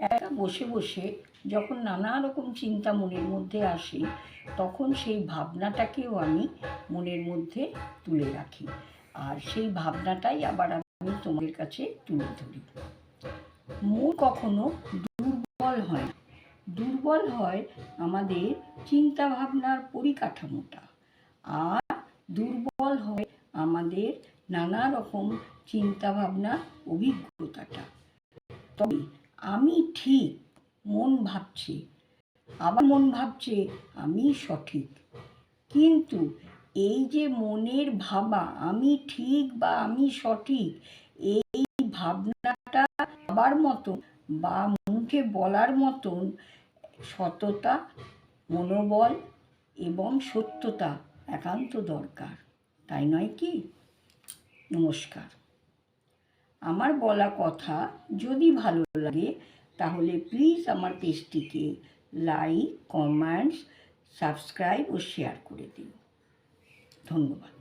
একা বসে বসে যখন নানা রকম চিন্তা মনের মধ্যে আসে, তখন সেই ভাবনাটাকেও আমি মনের মধ্যে তুলে রাখি। আর সেই ভাবনাটাই আবার আমি তোমাদের কাছে তুলে ধরি। মন কখনো দুর্বল হয় দুর্বল হয় আমাদের চিন্তা ভাবনার পরিকাঠামোটা। আর দুর্বল হয় আমাদের নানা রকম চিন্তা ভাবনা অভিজ্ঞতাটা। তবে আমি ঠিক, মন ভাবছে। আবার মন ভাবছে আমি সঠিক। কিন্তু এই যে মনের ভাবা, আমি ঠিক বা আমি সঠিক, এই ভাবনাটা ভাবার মতন বা মুখে বলার মতন সততা, মনোবল এবং সত্যতা একান্ত দরকার। তাই নয় কি? নমস্কার। আমার বলা কথা যদি ভালো লাগে, তাহলে প্লিজ আমার পেজটিকে লাইক কমেন্টস সাবস্ক্রাইব ও শেয়ার করে দিন। ধন্যবাদ।